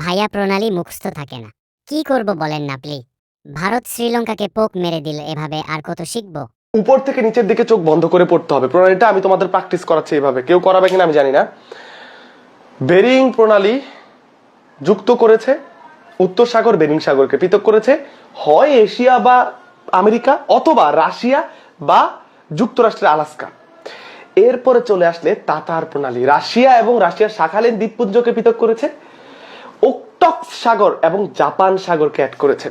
ভাইয়া প্রণালী মুখস্থ থাকে না। কি করব বলেন না প্লিজ ভারত শ্রীলঙ্কাকে পোক মেরে দিল এভাবে, আর কত শিখব? উপর থেকে নিচের দিকে চোখ বন্ধ করে পড়তে হবে। প্রণালীটা আমি তোমাদের প্র্যাকটিস করাচ্ছি এইভাবে কেউ করাবে কিনা আমি জানি না। বেরিং প্রণালী যুক্ত করেছে, উত্তর সাগর বেরিং সাগরকে পৃথক করেছে। হয় এশিয়া বা আমেরিকা অথবা রাশিয়া বা যুক্তরাষ্ট্রের আলাস্কা। এরপরে চলে আসলে তাতার প্রণালী। রাশিয়া এবং রাশিয়ার শাখালীন দ্বীপপুঞ্জকে পৃথক করেছে। ওকটক্স সাগর এবং জাপান সাগরকে অ্যাড করেছে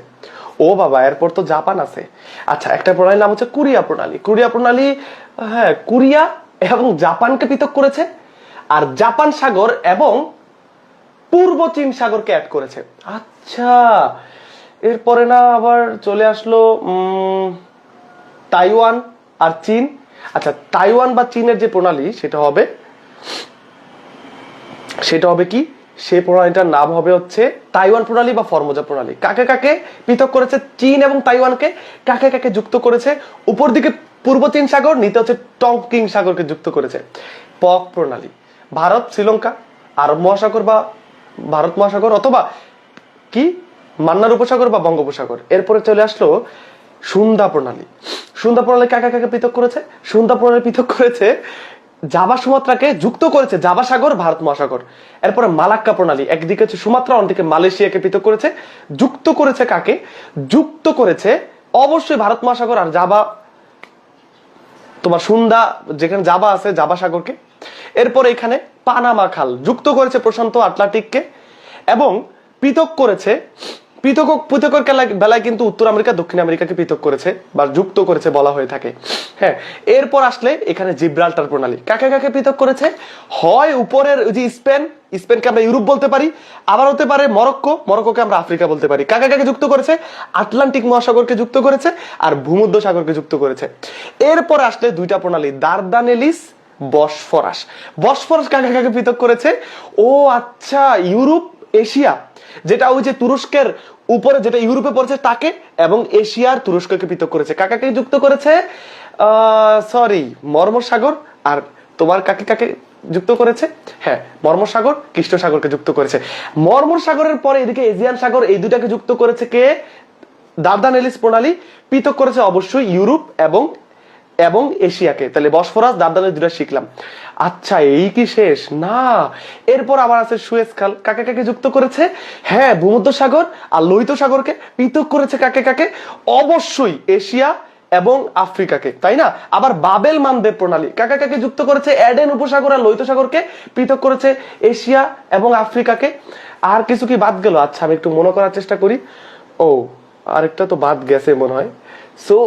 ও বাবা, এরপর তো জাপান আছে। আচ্ছা একটা প্রণালীর নাম হচ্ছে কুরিয়া প্রণালী। কুরিয়া প্রণালী হ্যাঁ কুরিয়া এবং জাপানকে পৃথক করেছে। আর জাপান সাগর এবং পূর্ব চীন সাগরকে অ্যাড করেছে। আচ্ছা এরপরে না আবার চলে আসলো তাইওয়ান আর চীন। আচ্ছা তাইওয়ান বা চীনের যে প্রণালী, সেটা হবে সেটা হবে কি? সেই প্রণালীটার নাম হবে হচ্ছে তাইওয়ান প্রণালী বা ফর্মোজা প্রণালী। কাকে কাকে পৃথক করেছে? চীন এবং তাইওয়ানকে। কাকে কাকে যুক্ত করেছে? উপর দিকে পূর্ব চীন সাগর, নিতে হচ্ছে টংকিং সাগরকে যুক্ত করেছে। পক প্রণালী। ভারত, শ্রীলঙ্কা, আরব মহাসাগর বা ভারত মহাসাগর অথবা কি? মান্নার উপসাগর বা বঙ্গোপসাগর। এরপরে চলে আসলো সুন্দা প্রণালী। সুন্দা প্রণালী কাকে কাকে পৃথক করেছে? সুন্দা প্রণালী পৃথক করেছে জাভা সুমাত্রাকে যুক্ত করেছে জাভা সাগর, ভারত মহাসাগর। এরপরে মালাক্কা প্রণালী, একদিকে হচ্ছে সুমাত্রা, অন্যদিকে মালয়েশিয়াকে পৃথক করেছে। যুক্ত করেছে কাকে? যুক্ত করেছে অবশ্যই ভারত মহাসাগর আর জাভা, তোমার সুন্দা, যেখানে জাবা আছে জাবা সাগরকে। এরপর এখানে পানামা খাল, যুক্ত করেছে প্রশান্ত আটলান্টিককে এবং পৃথক করেছে পৃথক পৃথকের বেলায় কিন্তু উত্তর আমেরিকা, দক্ষিণ আমেরিকাকে পৃথক করেছে বা যুক্ত করেছে বলা হয়ে থাকে। হ্যাঁ এরপর আসলে এখানে জিব্রাল্টার প্রণালী। কাকে কাকে পৃথক করেছে? হয় উপরের যে স্পেন, স্পেনকে আমরা ইউরোপ বলতে পারি, আবার হতে পারে মরক্কো, মরক্কোকে আমরা আফ্রিকা বলতে পারি। কাকে কাকে যুক্ত করেছে? আটলান্টিক মহাসাগরকে যুক্ত করেছে আর ভূমধ্য সাগরকে যুক্ত করেছে। এরপর আসলে দুইটা প্রণালী, দারদানেলিস, বসফরাস। বসফরাস কাকে কাকে পৃথক করেছে? ও আচ্ছা ইউরোপ এশিয়া, যেটা ওই যে তুরস্কের উপরে যেটা ইউরোপে পড়ছে তাকে এবং এশিয়ার তুরস্ককে পৃথক করেছে। কাকাকে যুক্ত করেছে? সরি মর্মসাগর আর তোমার কাকে কাকে যুক্ত করেছে? হ্যাঁ মর্মসাগর কৃষ্ণ সাগরকে যুক্ত করেছে। মর্মর সাগরের পরে এদিকে এজিয়ান সাগর, এই দুটাকে যুক্ত করেছে কে? দার্দানেলিস প্রণালী, পৃথক করেছে অবশ্যই ইউরোপ এবং এবং এশিয়াকে। তাহলে বসফরাস দার্দানের দুটা শিখলাম। আচ্ছা এই কি শেষ? না। এরপর আবার আছে সুয়েজ খাল কাকে কাকে যুক্ত করেছে? হ্যাঁ ভূমধ্য সাগর আর লোহিত সাগরকে পৃথক করেছে কাকে কাকে? অবশ্যই এশিয়া এবং আফ্রিকাকে, তাই না? আবার বাবেল মানদেব প্রণালী। কাকে কাকে যুক্ত করেছে? এডেন উপসাগর আর লোহিত সাগরকে পৃথক করেছে এশিয়া এবং আফ্রিকাকে। আর কিছু কি বাদ গেল? আচ্ছা আমি একটু মনে করার চেষ্টা করি। ও, আরেকটা তো বাদ গেছে মনে হয়। সো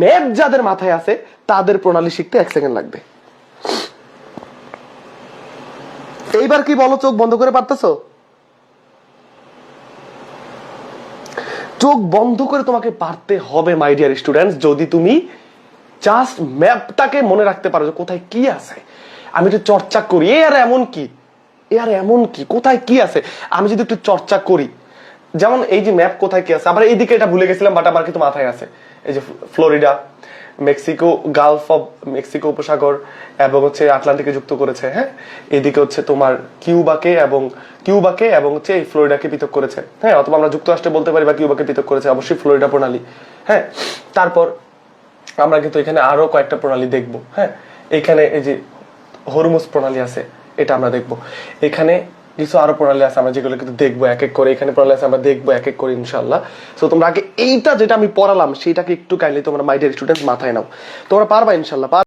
ম্যাপ যাদের মাথায় আছে, তাদের প্রণালী শিখতে এক সেকেন্ড লাগবে। এইবার কি বলো, চোখ বন্ধ করে পারতেছো? চোখ বন্ধ করে তোমাকে পারতে হবে মাই ডিয়ার স্টুডেন্টস যদি তুমি জাস্ট ম্যাপটাকে মনে রাখতে পারো যে কোথায় কি আছে। আমি একটু চর্চা করি, এ আর এমন কি? এ আর এমন কি? কোথায় কি আছে? আমি যদি একটু চর্চা করি যেমন এই যে ম্যাপ কোথায় কি আছে, আবার এইদিকে এটা ভুলে গেছিলাম বাট আমার কিন্তু মাথায় আছে। এই যে Florida Mexico gulf of Mexico উপসাগর এবং হচ্ছে আটলান্টিকে যুক্ত করেছে হ্যাঁ? এদিকে হচ্ছে তোমার কিউবাকে এবং কিউবাকে এবং হচ্ছে এই ফ্লোরিডাকে পৃথক করেছে হ্যাঁ? অথবা আমরা যুক্তরাষ্ট্রে বলতে পারি বা কিউবাকে পৃথক করেছে, অবশ্যই ফ্লোরিডা প্রণালী হ্যাঁ? তারপর আমরা কিন্তু এখানে আরও কয়েকটা প্রণালী দেখব হ্যাঁ? এখানে এই যে হরমুজ প্রণালী আছে, এটা আমরা দেখব। এখানে কিছু আরও পড়ালে আছে, আমরা যেগুলো কিন্তু দেখব এক এক করে, এখানে পড়ালে আছে, আমরা দেখব এক এক করে ইনশাল্লাহ তো তোমরা আগে এইটা যেটা আমি পড়ালাম, সেটাকে একটু কাইন্ডলি তোমরা মাই ডিয়ার স্টুডেন্ট মাথায় নাও তোমরা পারবা ইনশাল্লাহ।